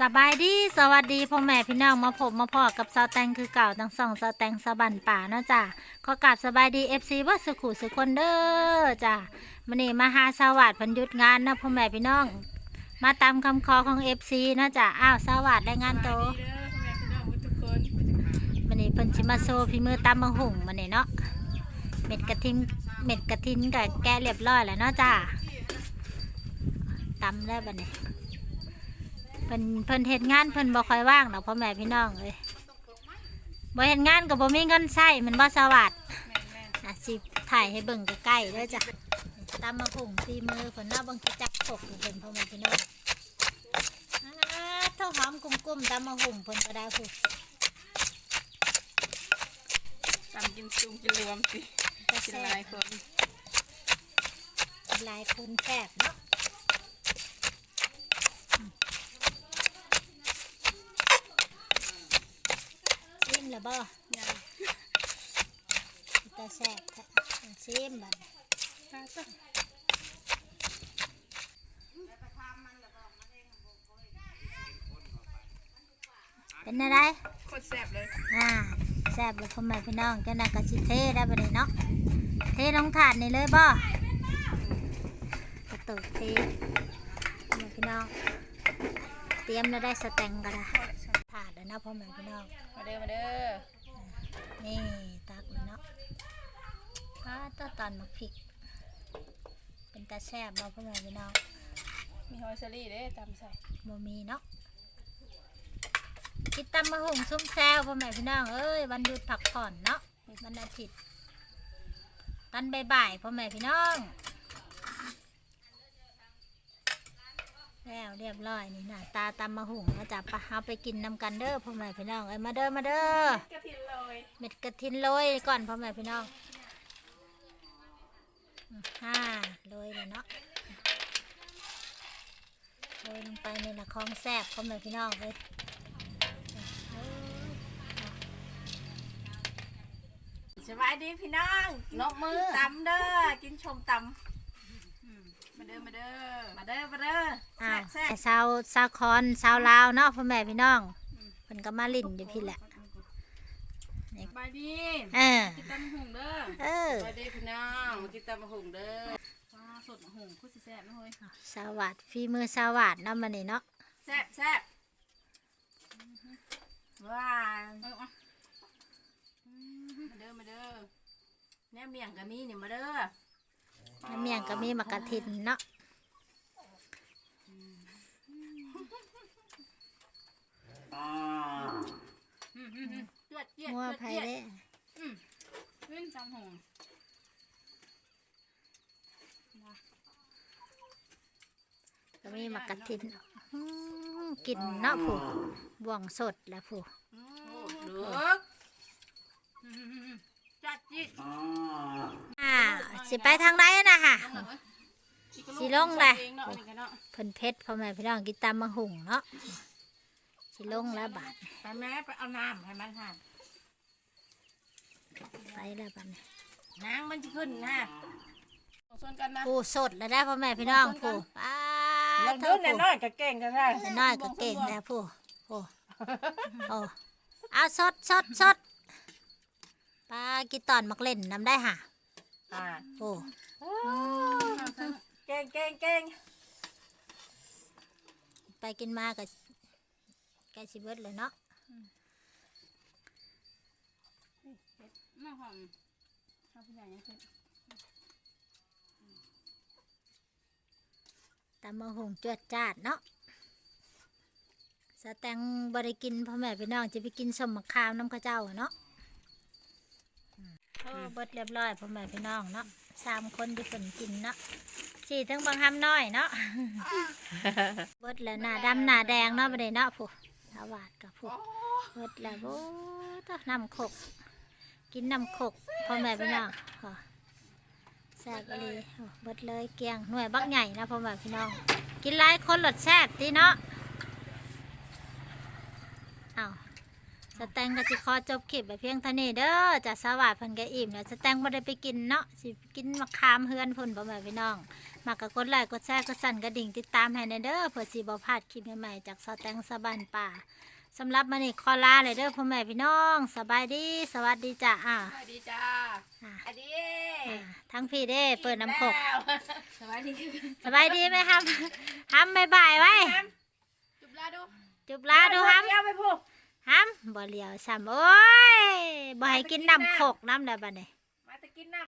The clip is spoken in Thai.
สบายดีสวัสดีพ่อแม่พี่น้องมาพบมาพอกับสาวแตงคือเก่าทั้งสองสาวแตงสะบันป่าเนาะจ้ะขอกราบสบายดีเอฟซีว่าสุขุสุขคนเด้อจ้ะมันนี่มาหาสวัสดิ์พันหยุดงานนะพ่อแม่พี่น้อง มาตามคำขอของเอฟซีเนาะจ้ะอ้าวสวัสดิ์ได้งานโตดีเด้อพ่อแม่พี่น้องทุกคนมันนี่เพิ่นสิมาโซพี่มือตามมังหุ่งมันนี่เนาะเม็ดกระทินเม็ดกระทินกับแกะเรียบร้อยแล้วเนาะจ้ะตำได้บัดนี้ เพิ่นเพิ่นเฮ็ดงานเพิ่นบ่ค่อยว่างดอกพ่อแม่พี่น้องเลยบ่เฮ็ดงานก็บ่มีเงินใช้แมันบ่สวัสดแม่นแม่นอะสิถ่ายให้เบิ่งใกล้ๆเด้อจ้ะตำมังหุ่งฝีมือเพิ่นเนาะเบิ่งสิจักปกเพิ่นพ่อแม่พี่น้องอ่าเท่าหอมกุ้มๆตำมังหุ่งเพิ่นก็ได้พูดตำกินซุ่มกินรวมสิก็กินแซ่หลายบคนหลายคนแซ่บเนาะ แล้วบ่ยังแต่แซ่บแท้ชิมบัดตาจ้ะเป็นอะไรโคตรแซ่บเลย อ่า แซ่บเลยพ่อแม่พี่น้องเจ้าน่ะก็สิเทได้บัดนี้เนาะ เทลงถาดนี่เลยบ่กระตุกเทพ่อแม่พี่น้อง เตรียมแล้วได้สแต็งก็ได้ถาดแล้วเนาะพ่อแม่พี่น้องมาเด้อมาเด้อนี่ตักเลยเนาะถ้าตาตอนมาพริก เป็นตาแซ่บเราพ่อแม่พี่น้องมีฮอยเซอรี่เด้ตำใส่บ่มีเนาะกินตำมะหุงซุ้มแซวพ่อแม่พี่น้องเอ้ยวันหยุดพักผ่อนเนาะวันอาทิตย์ตอนบ่ายๆพ่อแม่พี่น้อง แล้วเรียบร้อยนี่นะตาตำมะหุงมาจับปะเอาไปกินนำกันเด้อพ่อแม่พี่น้องเอ้ยมาเด้อมาเด้อกระเทียมโรยเม็ดกระทินโรยก่อนพ่อแม่พี่น้องอืมห้าโรยเลยเนาะโรยลงไปในละคองแซบพ่อแม่พี่น้องเลยสบายดีพี่น้องนกมือตำเด้อกินชมตำอื มมาเด้อมาเด้อมาเด้อมาเด้ออ้าวแซ่บไอ้ชาวชาวคอนชาวลาวเนาะพ่อแม่พี่น้องเพิ่นก็มาลิ่นอยู่พี่แหละสบายดีเออกินตำหุงเด้อเออสบายดีพี่น้องมากินตำหุงเด้อว้าสดหุงคู่สิแซ่บนะเฮ้ยสวัสดฝีมือสวัสดเนาะมันนี่เนาะแซ่บแซ่บว้าวเอาเอามาเด้อมาเด้อแนวเมี่ยงก็มีนี่มาเด้อ น้ำเมียงก็มีมะกะทินเนาะจวดเจียดมัวไผ่เจี๊ยดเด้ขึ้นจำหงก็มีมะกะทินอืมกินเนาะผู้บ่วงสดแล้วผู้ โอ้เลือจัดจิตอ่า สิไปทางไหนนะค่ะ สิลงเลยเองเนาะนี่กันเนาะเพิ่นเพชรพ่อแม่พี่น้องกินตามมะหุงเนาะสิลงแล้วบาดไปแม่ไปเอาน้ำให้มันค่ะไปแล้วบาดนี้นางมันจะขึ้นนะส่วนกันนะผู้สดแล้วได้พ่อแม่พี่น้องผู้ป้าลองเท่าดูผู้น้อยๆก็เก่งกันได้น้อยก็เก่งแล้วผู้โอ้โอ้เอาสดสดสดปลากินตอนมักเล่นนำได้ห่ะ อ่าโอ้เก่งเก่งเก่งไปกินมาก็ใกล้สิเบิดเลยเนาะน้ำหอมข้าวผู้ใหญ่ยังขึ้นตามมะหุงจวดจาดเนาะสแตงบริกินพ่อแม่พี่น้องจะไปกินสมมะขามน้ำข้าวเจ้าอะเนาะ โอ้เบิดเรียบร้อยพ่อแม่พี่น้องเนาะสามคนที่ฝนกินเนาะสี่ทั้งบางคำน้อยเนาะเบิดแล้วหน้าดำหน้าแดงเนาะประเดี๋ยเนาะผู้สวัสดกับผู้เบิดแล้วโอ้ต้องนำขกกินนำขกพ่อแม่พี่น้องขอแซ่บอีหลีโอ้เบิดเลยเกียงหน่วยบักใหญ่นะพ่อแม่พี่น้อง กินหลายคนหลดแซ่บดีเนาะอ้าว สแตงก็สิขอจบคลิปไปเพียงเท่านี้เด้อจะสวัสดิ์เพิ่นก็อิ่มแล้วสแตงบ่ได้ไปกินเนาะสิกินมะขามเฮือนเพิ่นบ่แม่พี่น้องมากก็กดไลค์กดแชร์กดสั่นกระดิ่งติดตามให้แน่เด้อเพื่อสิบ่พลาดคลิปใหม่ๆจากสแตงสะบันป่าสำหรับมื้อนี้ขอลาเลยเด้อพ่อแม่พี่น้องสบายดีสวัสดีจ้าอ่าสวัสดีจ้าอ่าอันนี้อ่าทั้งพี่เด้เปิดน้ำขกสวัสดีสบายดีไหมครับห้ำบายบายไว้จุบลาดูจุบลาดูห้เดี๋ยวไปพูดำ ห้ำบ่เหลียวซ้ำโอ้ยบ่ให้กินน้ำโคกน้ำได้บัดนี้